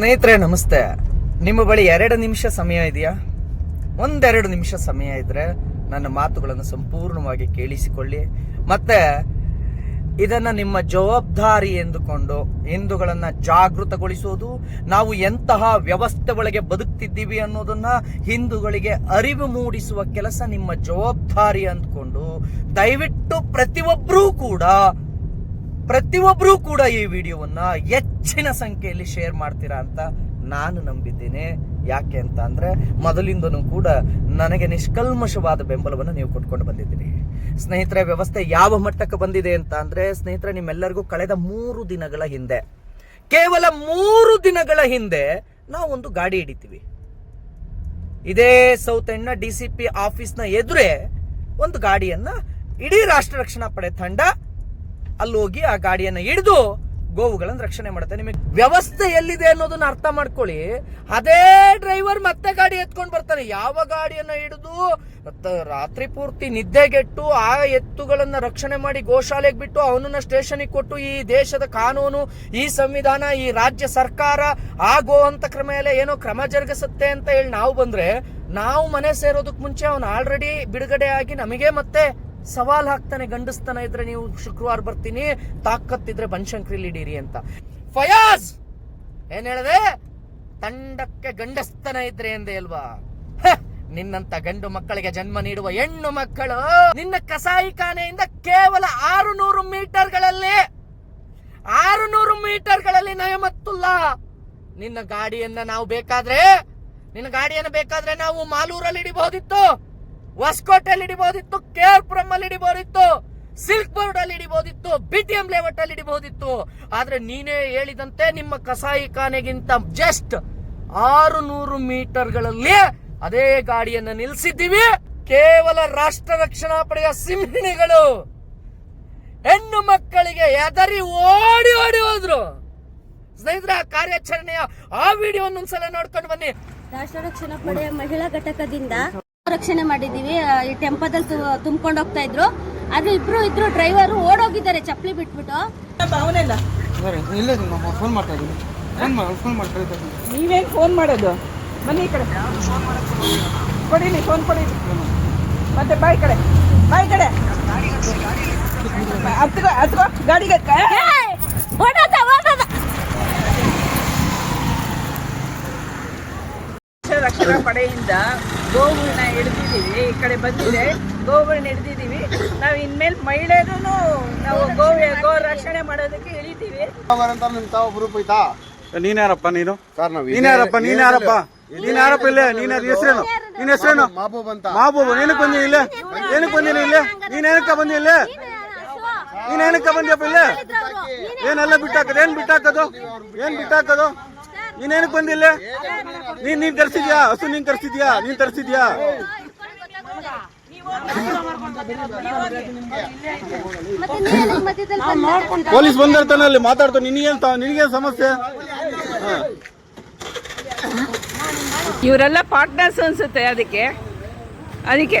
ಸ್ನೇಹಿತರೆ, ನಮಸ್ತೆ. ನಿಮ್ಮ ಬಳಿ ಎರಡು ನಿಮಿಷ ಸಮಯ ಇದೆಯಾ? ಒಂದೆರಡು ನಿಮಿಷ ಸಮಯ ಇದ್ರೆ ನನ್ನ ಮಾತುಗಳನ್ನು ಸಂಪೂರ್ಣವಾಗಿ ಕೇಳಿಸಿಕೊಳ್ಳಿ. ಮತ್ತೆ, ಇದನ್ನ ನಿಮ್ಮ ಜವಾಬ್ದಾರಿ ಎಂದುಕೊಂಡು, ಹಿಂದೂಗಳನ್ನ ಜಾಗೃತಗೊಳಿಸುವುದು ನಾವು ಎಂತಹ ವ್ಯವಸ್ಥೆ ಒಳಗೆ ಬದುಕ್ತಿದ್ದೀವಿ ಅನ್ನೋದನ್ನ ಹಿಂದೂಗಳಿಗೆ ಅರಿವು ಮೂಡಿಸುವ ಕೆಲಸ ನಿಮ್ಮ ಜವಾಬ್ದಾರಿ ಅಂದ್ಕೊಂಡು, ದಯವಿಟ್ಟು ಪ್ರತಿಯೊಬ್ಬರೂ ಕೂಡ ಪ್ರತಿಯೊಬ್ಬರೂ ಕೂಡ ಈ ವಿಡಿಯೋವನ್ನ ಹೆಚ್ಚಿನ ಸಂಖ್ಯೆಯಲ್ಲಿ ಶೇರ್ ಮಾಡ್ತೀರಾ ಅಂತ ನಾನು ನಂಬಿದ್ದೇನೆ. ಯಾಕೆ ಅಂತ ಅಂದ್ರೆ, ಮೊದಲಿಂದನೂ ಕೂಡ ನನಗೆ ನಿಷ್ಕಲ್ಮಶವಾದ ಬೆಂಬಲವನ್ನು ನೀವು ಕೊಟ್ಕೊಂಡು ಬಂದಿದ್ದೀರಿ. ಸ್ನೇಹಿತರೆ, ವ್ಯವಸ್ಥೆ ಯಾವ ಮಟ್ಟಕ್ಕೆ ಬಂದಿದೆ ಅಂತ ಅಂದ್ರೆ, ಸ್ನೇಹಿತರೆ, ನಿಮ್ಮೆಲ್ಲರಿಗೂ ಕಳೆದ ಮೂರು ದಿನಗಳ ಹಿಂದೆ, ಕೇವಲ ಮೂರು ದಿನಗಳ ಹಿಂದೆ ನಾವು ಒಂದು ಗಾಡಿ ಹಿಡಿತೀವಿ. ಇದೇ ಸೌತ್ ಎಂಡ್ನ ಡಿ ಸಿ ಪಿ ಆಫೀಸ್ನ ಎದುರೇ ಒಂದು ಗಾಡಿಯನ್ನ ಇಡೀ ರಾಷ್ಟ್ರ ರಕ್ಷಣಾ ಪಡೆ ತಂಡ ಅಲ್ಲಿ ಹೋಗಿ ಆ ಗಾಡಿಯನ್ನ ಹಿಡಿದು ಗೋವುಗಳನ್ನು ರಕ್ಷಣೆ ಮಾಡುತ್ತೆ. ನಿಮಗೆ ವ್ಯವಸ್ಥೆ ಎಲ್ಲಿದೆ ಅನ್ನೋದನ್ನ ಅರ್ಥ ಮಾಡ್ಕೊಳ್ಳಿ. ಅದೇ ಡ್ರೈವರ್ ಮತ್ತೆ ಗಾಡಿ ಎತ್ಕೊಂಡು ಬರ್ತಾನೆ. ಯಾವ ಗಾಡಿಯನ್ನ ಹಿಡಿದು ರಾತ್ರಿ ಪೂರ್ತಿ ನಿದ್ದೆಗೆಟ್ಟು ಆ ಎತ್ತುಗಳನ್ನ ರಕ್ಷಣೆ ಮಾಡಿ ಗೋಶಾಲೆಗೆ ಬಿಟ್ಟು ಅವನನ್ನ ಸ್ಟೇಷನಿಗೆ ಕೊಟ್ಟು ಈ ದೇಶದ ಕಾನೂನು, ಈ ಸಂವಿಧಾನ, ಈ ರಾಜ್ಯ ಸರ್ಕಾರ ಆ ಗೋ ಕ್ರಮ ಮೇಲೆ ಏನೋ ಕ್ರಮ ಜರುಗಿಸುತ್ತೆ ಅಂತ ಹೇಳಿ ನಾವು ಬಂದ್ರೆ ನಾವು ಮನೆ ಸೇರೋದಕ್ಕೆ ಮುಂಚೆ ಅವನು ಆಲ್ರೆಡಿ ಬಿಡುಗಡೆ ಆಗಿ ನಮಗೆ ಮತ್ತೆ ಸವಾಲ್ ಹಾಕ್ತಾನೆ, ಗಂಡಸ್ತನ ಇದ್ರೆ ನೀವು ಶುಕ್ರವಾರ ಬರ್ತೀನಿ ತಾಕತ್ತಿದ್ರೆ ಬನಶಂಕರಿಲಿ ಇಡೀರಿ ಅಂತ. ಫಯಾಜ್! ಏನ್ ಹೇಳಿದೆ? ತಂಡಕ್ಕೆ ಗಂಡಸ್ತನ ಇದ್ರೆ ಎಂದೇ ಅಲ್ವಾ? ನಿನ್ನಂತ ಗಂಡು ಮಕ್ಕಳಿಗೆ ಜನ್ಮ ನೀಡುವ ಹೆಣ್ಣು ಮಕ್ಕಳು ನಿನ್ನ ಕಸಾಯಿಖಾನೆಯಿಂದ ಕೇವಲ ಆರು ನೂರು ಮೀಟರ್ಗಳಲ್ಲಿ ಆರು ನೂರು ಮೀಟರ್ಗಳಲ್ಲಿ ನಯಮತ್ತುಲ್ಲ. ನಿನ್ನ ಗಾಡಿಯನ್ನ ನಾವು ಬೇಕಾದ್ರೆ, ನಿನ್ನ ಗಾಡಿಯನ್ನ ಬೇಕಾದ್ರೆ ನಾವು ಮಾಲೂರಲ್ಲಿ ಹಿಡಿಬಹುದಿತ್ತು ಹೊಸಕೋಟೆಯಲ್ಲಿ ಹಿಡಿಬಹುದಿತ್ತು ಪುರಂ ಅಲ್ಲಿ ಹಿಡಿಬಹುದಿತ್ತು ಸಿಲ್ಕ್ ಬೋರ್ಡ್ ಅಲ್ಲಿ ಹಿಡಿಬಹುದಿತ್ತು ಬಿ ಟಿ ಎಂ ಲೇಔಟ್ ಅಲ್ಲಿ ಹಿಡಿಬಹುದಿತ್ತು ಆದ್ರೆ ನೀನೇ ಹೇಳಿದಂತೆ ನಿಮ್ಮ ಕಸಾಯಿ ಖಾನೆಗಿಂತ ಜಸ್ಟ್ ಆರು ನೂರು ಮೀಟರ್ಗಳಲ್ಲಿ ಅದೇ ಗಾಡಿಯನ್ನು ನಿಲ್ಲಿಸಿದ್ದೀವಿ ಕೇವಲ ರಾಷ್ಟ್ರ ರಕ್ಷಣಾ ಪಡೆಯ ಸಿಂಹಿಣಿಗಳು. ಹೆಣ್ಣು ಮಕ್ಕಳಿಗೆ ಎದರಿ ಓಡಿ ಓಡಿ ಹೋದ್ರು. ಸ್ನೇಹಿತರ ಕಾರ್ಯಾಚರಣೆಯ ಆ ವಿಡಿಯೋ ಒಂದ್ಸಲ ನೋಡ್ಕೊಂಡು ಬನ್ನಿ. ರಾಷ್ಟ್ರ ರಕ್ಷಣಾ ಪಡೆಯ ಮಹಿಳಾ ಘಟಕದಿಂದ ರಕ್ಷಣೆ ಮಾಡಿದೀವಿ ಆ, ಈ ಟೆಂಪದಲ್ಲಿ ತುಂಬಿಕೊಂಡು ಹೋಗ್ತಾ ಇದ್ರು. ಆದ್ರೆ ಇಬ್ರು ಇದ್ರು ಡ್ರೈವರು ಓಡೋಗಿದ್ದಾರೆ ಚಪ್ಪಲಿ ಬಿಟ್ಬಿಟ್ಟು. ಫೋನ್ ಮಾಡ್ತಾ ಇದ್ದೀನಿ. ಫೋನ್ ಮಾಡಿ ಫೋನ್ ಮಾಡಿ ಕರೀತಾ ಇದ್ದೀನಿ. ನೀವೇನು ಫೋನ್ ಮಾಡೋದು? ಬನ್ನಿ ಈ ಕಡೆ. ಕೊಡಿಲಿ ಫೋನ್ ಕೊಡಿ. ಮತ್ತೆ ಬಾಯ್ ಕಡೆ. ಬಾಯ್ ಕಡೆ. ಹತ್ಕೋ ಹತ್ರ ಗಾಡಿಗೆ ರಕ್ಷಣಾ ಪಡೆಯಿಂದ ಗೋವುಗಳನ್ನ ಹಿಡ್ದಿದ್ದೀವಿ. ಈ ಕಡೆ ಬಂದಿದೆ. ಗೋವುಗಳನ್ನ ಹಿಡ್ದಿದ್ದೀವಿ. ನಾವು ಇನ್ಮೇಲೆ ಮಹಿಳೆಯರು ನಾವು ಗೋ ಗೋ ರಕ್ಷಣೆ ಮಾಡೋದಕ್ಕೆ ಇಳಿತೀವಿ. ತಾವ ಗ್ರೂಪ್ ಐತಾ? ನೀನ್ಯಾರಪ್ಪ ನೀನು? ಸರ್ ನಾವು ನೀನ್ಯಾರಪ್ಪ ನೀನ್ಯಾರಪ್ಪ ನೀನ್ಯಾರಪ್ಪ ಇಲ್ಲೇ? ನೀನ್ ಹೆಸರೇನು? ನಿನ್ನ ಹೆಸರೇನು? ಮಾಬೂಬ್ ಅಂತ ಮಾಬೂಬು ಏನಕ್ಕೆ ಬಂದಿ ಇಲ್ಲೇ? ಏನಕ್ಕೆ ಬಂದಿಲ್ಲ ಇಲ್ಲೇ? ನೀನ್ ಏನಕ್ಕೆ ಬಂದಿ ಇಲ್ಲೇ? ನೀನ್ ಏನಕ್ಕ ಬಂದ್ಯಪ್ಪ ಇಲ್ಲೇ? ಏನೆಲ್ಲ ಬಿಟ್ಟಾಕದು? ಏನ್ ಬಿಟ್ಟಾಕದು? ಏನ್ ಬಿಟ್ಟಾಕದು? ನೀನ್ ಏನಕ್ಕೆ ಬಂದಿಲ್ಲ? ನೀನ್ ನೀನ್ ತರ್ಸಿದ್ಯಾ? ಹಸು ನೀನ್ ತರ್ಸಿದ್ಯಾ? ನೀನ್ ತರ್ಸಿದ್ಯಾ? ಪೊಲೀಸ್ ಬಂದಿರ್ತಾನೆ ಅಲ್ಲಿ ಮಾತಾಡ್ತಾನೆ ನಿನಗೇನ್ ನಿನಗೇನ್ ಸಮಸ್ಯೆ. ಇವರೆಲ್ಲ ಪಾರ್ಟ್ನರ್ಸ್ ಅನ್ಸುತ್ತೆ ಅದಕ್ಕೆ. ಅದಕ್ಕೆ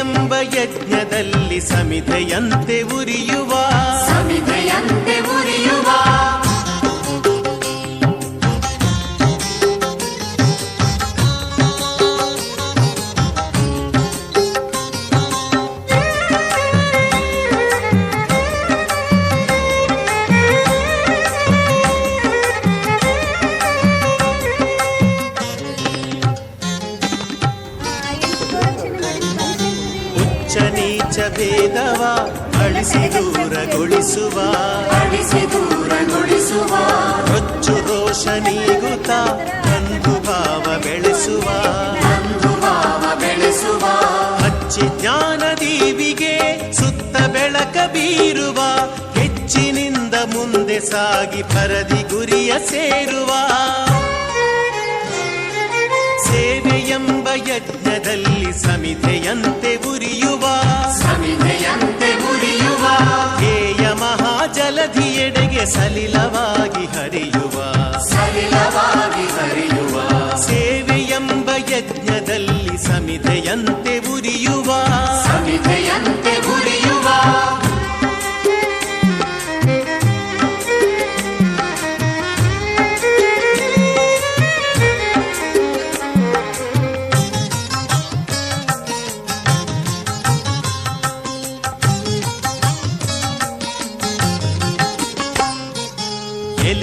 ಸೇವೆಯೆಂಬ ಯಜ್ಞದಲ್ಲಿ ಸಮಿಧೆಯಂತೆ ಉರಿಯುವ. ಸಮಿಧೆಯಂತೆ ಉರಿಯುವ. ಭೇದವ ಅಳಿಸಿ ದೂರಗೊಳಿಸುವ. ಅಳಿಸಿ ದೂರಗೊಳಿಸುವ. ರೊಚ್ಚು ದೋಷ ನೀಗುತ್ತ ಅಂದು ಭಾವ ಬೆಳೆಸುವ. ಭಾವ ಬೆಳೆಸುವ. ಹಚ್ಚಿ ಜ್ಞಾನ ದೀವಿಗೆ ಸುತ್ತ ಬೆಳಕ ಬೀರುವ. ಹೆಚ್ಚಿನಿಂದ ಮುಂದೆ ಸಾಗಿ ಪರದಿ ಗುರಿಯ ಸೇರುವ. ಸೇವೆಯೆಂಬ ಯಜ್ಞದಲ್ಲಿ ಸಮಿತೆಯಂತೆ ಉರಿಯುವ. ಸಮಿತೆಯಂತೆ ಉರಿಯುವ. ಹೇಯ ಮಹಾಜಲಧಿಯೆಡೆಗೆ ಸಲಿಲವಾಗಿ ಹರಿಯುವ. ಸಲಿಲವಾಗಿ ಹರಿಯುವ. ಸೇವೆಯೆಂಬ ಯಜ್ಞದಲ್ಲಿ ಸಮಿಧೆಯಂತೆ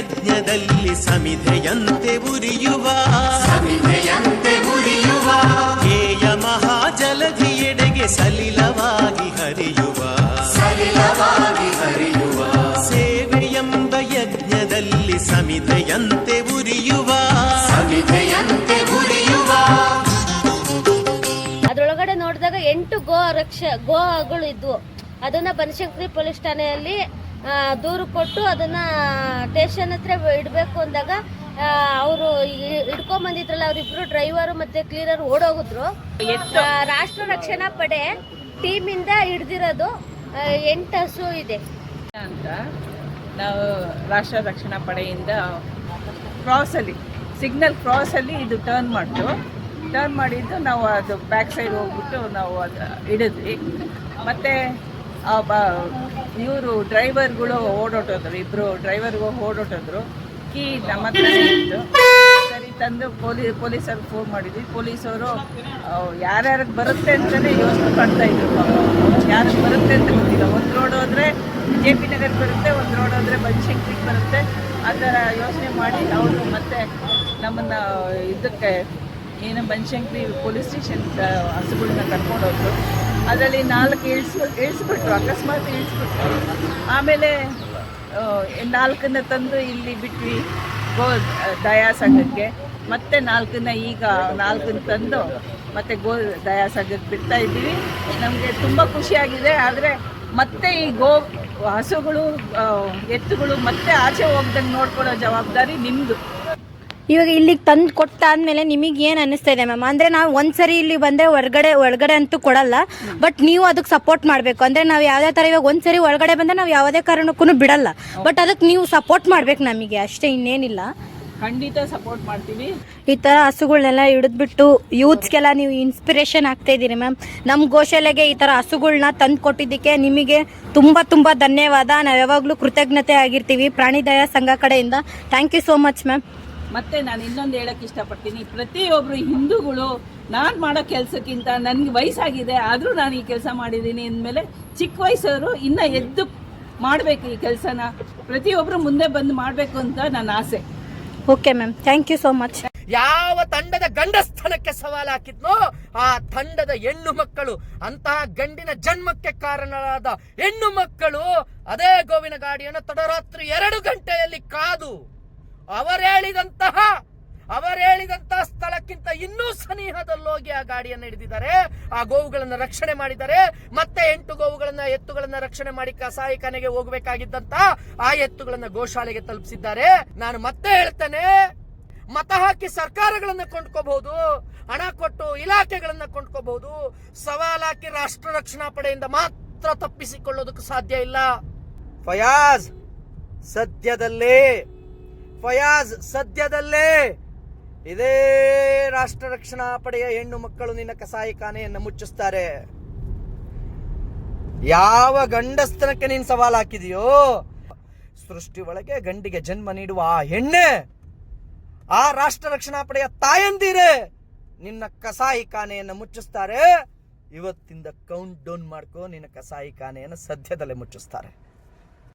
ಯಜ್ಞದಲ್ಲಿ ಸಮಿಧೆಯಂತೆ ಉರಿಯುವ. ಸಮಿಧೆಯಂತೆ ಉರಿಯುವ. ಧ್ಯೇಯ ಮಹಾಜಲಧಿಯೆಡೆಗೆ ಸಲಿಲವಾಗಿ ಹರಿಯುವ. ಸಲಿಲವಾಗಿ ಹರಿಯುವ. ಸೇವೆಯೆಂಬ ಯಜ್ಞದಲ್ಲಿ ಸಮಿಧೆಯಂತೆ ಉರಿಯುವ. ಸಮಿಧೆಯಂತೆ ಉರಿಯುವ. ಅದರೊಳಗಡೆ ನೋಡಿದಾಗ ಎಂಟು ಗೋ ರಕ್ಷ ಗೋಗಳು ಇದ್ವು. ಅದನ್ನ ಬನಶಂಕರಿ ಪೊಲೀಸ್ ಠಾಣೆಯಲ್ಲಿ ದೂರು ಕೊಟ್ಟು ಅದನ್ನ ಸ್ಟೇಷನ್ ಹತ್ರ ಇಡಬೇಕು ಅಂದಾಗ ಅವರು ಇಟ್ಕೊಂಬಂದಿದ್ರಲ್ಲ ಬಂದಿದ್ರಲ್ಲ ಅವರಿಬ್ರು ಡ್ರೈವರು ಮತ್ತೆ ಕ್ಲೀನರ್ ಓಡೋಗಿದ್ರು. ರಾಷ್ಟ್ರ ರಕ್ಷಣಾ ಪಡೆ ಟೀಮಿಂದ ಹಿಡ್ದಿರೋದು ಎಂಟು ಹಸು ಇದೆ. ಅಂತ ನಾವು ರಾಷ್ಟ್ರ ರಕ್ಷಣಾ ಪಡೆಯಿಂದ ಕ್ರಾಸಲ್ಲಿ ಸಿಗ್ನಲ್ ಕ್ರಾಸಲ್ಲಿ ಇದು ಟರ್ನ್ ಮಾಡ್ತು. ಟರ್ನ್ ಮಾಡಿದ್ದು ನಾವು ಅದು ಬ್ಯಾಕ್ ಸೈಡ್ ಹೋಗ್ಬಿಟ್ಟು ನಾವು ಅದು ಹಿಡಿದ್ವಿ. ಮತ್ತು ಇವರು ಡ್ರೈವರ್ಗಳು ಓಡೋಟೋದ್ರು ಇಬ್ಬರು ಡ್ರೈವರ್ಗಳು ಓಡೋಟೋದ್ರು. ಕೀ ನಮ್ಮ ಹತ್ರನೇ ಇತ್ತು. ಸರಿ, ತಂದು ಪೊಲೀ ಪೊಲೀಸರಿಗೆ ಫೋನ್ ಮಾಡಿದ್ವಿ. ಪೊಲೀಸವರು ಯಾರ್ಯಾರಿಗೆ ಬರುತ್ತೆ ಅಂತಲೇ ಯೋಚನೆ ಮಾಡ್ತಾ ಇದ್ರು ಯಾರು ಬರುತ್ತೆ ಅಂತ ಗೊತ್ತಿಲ್ಲ. ಒಂದು ರೋಡ್ ಹೋದರೆ ಜೆ ಪಿ ನಗರ್ ಬರುತ್ತೆ, ಒಂದು ರೋಡ್ ಹೋದರೆ ಬನಶಂಕರಿಗೆ ಬರುತ್ತೆ. ಆ ಥರ ಯೋಚನೆ ಮಾಡಿ ಅವರು ಮತ್ತೆ ನಮ್ಮನ್ನು ಇದಕ್ಕೆ, ಏನು ಬನಶಂಕರಿ ಪೊಲೀಸ್ ಸ್ಟೇಷನ್ ಹಸುಗಳನ್ನ ಕರ್ಕೊಂಡೋದ್ರು. ಅದರಲ್ಲಿ ನಾಲ್ಕು ಇಳಿಸ್ ಇಳಿಸ್ಬಿಟ್ರು, ಅಕಸ್ಮಾತ್ ಇಳಿಸ್ಬಿಟ್ರು. ಆಮೇಲೆ ನಾಲ್ಕನ್ನ ತಂದು ಇಲ್ಲಿ ಬಿಟ್ವಿ, ಗೋ, ದಯಾ ಸಂಘಕ್ಕೆ. ಮತ್ತೆ ನಾಲ್ಕನ್ನ ಈಗ ನಾಲ್ಕನ್ನ ತಂದು ಮತ್ತೆ ಗೋ, ದಯಾ ಸಂಘಕ್ಕೆ ಬಿಡ್ತಾ ಇದ್ದೀವಿ. ನಮಗೆ ತುಂಬ ಖುಷಿಯಾಗಿದೆ, ಆದರೆ ಮತ್ತೆ ಈ ಗೋ, ಹಸುಗಳು ಎತ್ತುಗಳು ಮತ್ತೆ ಆಚೆ ಹೋಗ್ದಂಗೆ ನೋಡ್ಕೊಳ್ಳೋ ಜವಾಬ್ದಾರಿ ನಿಮ್ಮದು ಇವಾಗ ಇಲ್ಲಿಗೆ ತಂದು ಕೊಟ್ಟಾದ್ಮೇಲೆ ನಿಮಗೆ ಏನು ಅನ್ನಿಸ್ತಾ ಇದೆ ಮ್ಯಾಮ್? ಅಂದರೆ ನಾವು ಒಂದ್ಸರಿ ಇಲ್ಲಿ ಬಂದರೆ ಹೊರಗಡೆ ಒಳಗಡೆ ಅಂತೂ ಕೊಡಲ್ಲ. ಬಟ್ ನೀವು ಅದಕ್ಕೆ ಸಪೋರ್ಟ್ ಮಾಡಬೇಕು. ಅಂದರೆ ನಾವು ಯಾವುದೇ ಥರ ಇವಾಗ ಒಂದ್ಸರಿ ಒಳಗಡೆ ಬಂದರೆ ನಾವು ಯಾವುದೇ ಕಾರಣಕ್ಕೂ ಬಿಡಲ್ಲ. ಬಟ್ ಅದಕ್ಕೆ ನೀವು ಸಪೋರ್ಟ್ ಮಾಡಬೇಕು ನಮಗೆ. ಅಷ್ಟೇ ಇನ್ನೇನಿಲ್ಲ. ಖಂಡಿತ ಸಪೋರ್ಟ್ ಮಾಡ್ತೀವಿ. ಈ ಥರ ಹಸುಗಳನ್ನೆಲ್ಲ ಹಿಡಿದ್ಬಿಟ್ಟು ಯೂತ್ಸ್ಗೆಲ್ಲ ನೀವು ಇನ್ಸ್ಪಿರೇಷನ್ ಆಗ್ತಾ ಇದ್ದೀರಿ ಮ್ಯಾಮ್. ನಮ್ಮ ಗೋಶಾಲೆಗೆ ಈ ಥರ ಹಸುಗಳನ್ನ ತಂದು ಕೊಟ್ಟಿದ್ದಕ್ಕೆ ನಿಮಗೆ ತುಂಬ ತುಂಬ ಧನ್ಯವಾದ. ನಾವು ಯಾವಾಗಲೂ ಕೃತಜ್ಞತೆ ಆಗಿರ್ತೀವಿ. ಪ್ರಾಣಿ ದಯಾ ಸಂಘ ಕಡೆಯಿಂದ. Thank you so much ma'am ಮತ್ತೆ ನಾನು ಇನ್ನೊಂದು ಹೇಳಕ್ ಇಷ್ಟಪಡ್ತೀನಿ. ಪ್ರತಿಯೊಬ್ಬರು ಹಿಂದೂಗಳು ನಾನು ಮಾಡೋ ಕೆಲಸಕ್ಕಿಂತ ನನಗೆ ವಯಸ್ಸಾಗಿದೆ ಆದರೂ ನಾನು ಈ ಕೆಲಸ ಮಾಡಿದ್ದೀನಿ ಅಂದಮೇಲೆ ಚಿಕ್ಕ ವಯಸ್ಸವರು ಇನ್ನೂ ಎದ್ದು ಮಾಡಬೇಕು ಈ ಕೆಲಸನ. ಪ್ರತಿಯೊಬ್ಬರು ಮುಂದೆ ಬಂದು ಮಾಡಬೇಕು ಅಂತ ನನ್ನ ಆಸೆ. Okay ma'am thank you so much ಯಾವ ತಂಡದ ಗಂಡಸ್ಥನಕ್ಕೆ ಸವಾಲು ಹಾಕಿದ್ನೋ ಆ ತಂಡದ ಹೆಣ್ಣು ಮಕ್ಕಳು ಅಂತಹ ಗಂಡಿನ ಜನ್ಮಕ್ಕೆ ಕಾರಣರಾದ ಹೆಣ್ಣು ಮಕ್ಕಳು ಅದೇ ಗೋವಿನ ಗಾಡಿಯನ್ನು ತಡರಾತ್ರಿ ಎರಡು ಗಂಟೆಯಲ್ಲಿ ಕಾದು ಅವರೇಳಿದಂತಹ ಅವರೇಳಿದಂತಹ ಸ್ಥಳಕ್ಕಿಂತ ಇನ್ನೂ ಸನಿಹದಲ್ಲೋಗಿ ಆ ಗಾಡಿಯನ್ನು ಹಿಡಿದಿದ್ದಾರೆ. ಆ ಗೋವುಗಳನ್ನು ರಕ್ಷಣೆ ಮಾಡಿದ್ದಾರೆ. ಮತ್ತೆ ಎಂಟು ಗೋವುಗಳನ್ನ, ಎತ್ತುಗಳನ್ನ ರಕ್ಷಣೆ ಮಾಡಿ ಕಸಾಯಿಖಾನೆಗೆ ಹೋಗಬೇಕಾಗಿದ್ದಂತ ಆ ಎತ್ತುಗಳನ್ನ ಗೋಶಾಲೆಗೆ ತಲುಪಿಸಿದ್ದಾರೆ. ನಾನು ಮತ್ತೆ ಹೇಳ್ತೇನೆ, ಮತ ಹಾಕಿ ಸರ್ಕಾರಗಳನ್ನ ಕೊಂಡ್ಕೋಬಹುದು, ಹಣ ಕೊಟ್ಟು ಇಲಾಖೆಗಳನ್ನ ಕೊಂಡ್ಕೋಬಹುದು. ಸವಾಲಾಕಿ ರಾಷ್ಟ್ರ ರಕ್ಷಣಾ ಪಡೆಯಿಂದ ಮಾತ್ರ ತಪ್ಪಿಸಿಕೊಳ್ಳೋದಕ್ಕೆ ಸಾಧ್ಯ ಇಲ್ಲ. ಫಯಾಜ್, ಸದ್ಯದಲ್ಲೇ ಫಯಾಜ್ ಸದ್ಯದಲ್ಲೇ ಇದೇ ರಾಷ್ಟ್ರ ರಕ್ಷಣಾ ಪಡೆಯ ಹೆಣ್ಣು ಮಕ್ಕಳು ನಿನ್ನ ಕಸಾಯಿಖಾನೆಯನ್ನು ಮುಚ್ಚಿಸ್ತಾರೆ. ಯಾವ ಗಂಡಸ್ತನಕ್ಕೆ ನೀನು ಸವಾಲು ಹಾಕಿದೆಯೋ, ಸೃಷ್ಟಿ ಒಳಗೆ ಗಂಡಿಗೆ ಜನ್ಮ ನೀಡುವ ಆ ಹೆಣ್ಣೆ, ಆ ರಾಷ್ಟ್ರ ರಕ್ಷಣಾ ಪಡೆಯ ತಾಯಂದಿರೆ ನಿನ್ನ ಕಸಾಯಿ ಖಾನೆಯನ್ನು ಮುಚ್ಚಿಸ್ತಾರೆ. ಇವತ್ತಿಂದ ಕೌಂಟ್ ಡೌನ್ ಮಾಡ್ಕೋ, ನಿನ್ನ ಕಸಾಯಿ ಖಾನೆಯನ್ನು ಸದ್ಯದಲ್ಲೇ ಮುಚ್ಚಿಸ್ತಾರೆ.